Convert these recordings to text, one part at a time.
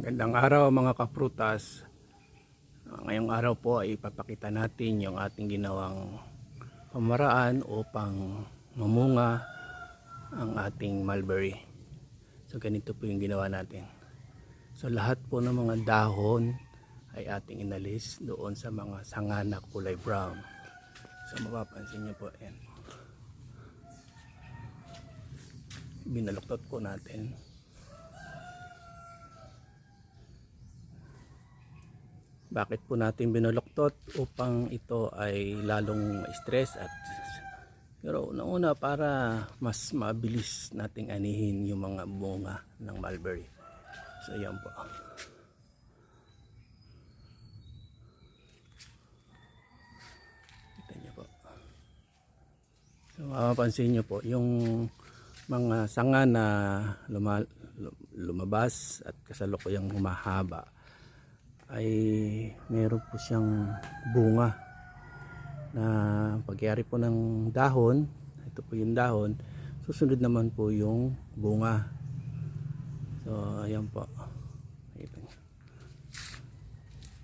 Magandang araw mga kaprutas. Ah, Ngayong araw po ay ipapakita natin yung ating ginawang pamaraan upang mamunga ang ating mulberry. So ganito po yung ginawa natin. So lahat po ng mga dahon ay ating inalis doon sa mga sanga na kulay brown. So mapapansin niyo po yan. Binaluktot po natin. Bakit po natin binuloktot? Upang ito ay lalong stress at pero una-una para mas mabilis nating anihin yung mga bunga ng mulberry. So yan po. Kita niyo po. So mapapansin niyo po yung mga sanga na luma- lumabas at kasalukuyang humahaba ay meron po siyang bunga na pagyari po ng dahon. Ito po yung dahon. Susunod naman po yung bunga. So ayan po. Nakita niyo.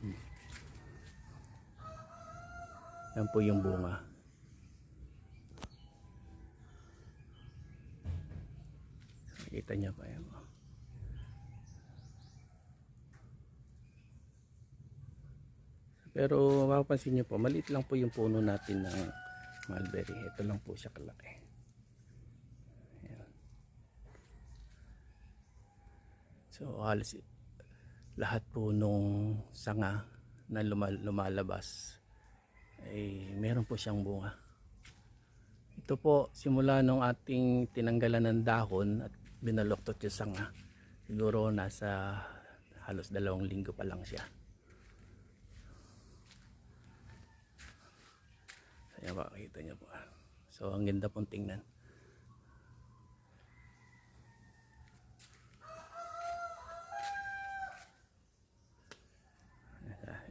Hmm. yan po yung bunga. Nakita niyo pa yan po Pero mapapansin nyo po, maliit lang po yung puno natin ng mulberry. Ito lang po siya kalaki. Ayan. So halos lahat po nung sanga na lumal- lumalabas ay meron po siyang bunga. Ito po simula nung ating tinanggalan ng dahon at binaloktot yung sanga. Siguro nasa halos dalawang linggo pa lang siya. Ayan po, kita niyo po. So, ang ganda pong tingnan.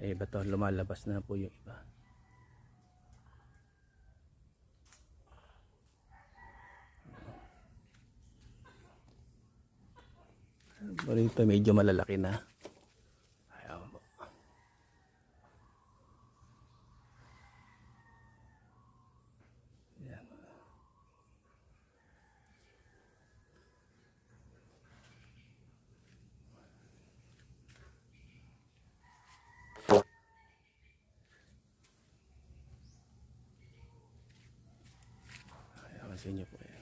Eh, iba to, lumalabas na po yung iba. Pero ito medyo malalaki na. 给你，朋友。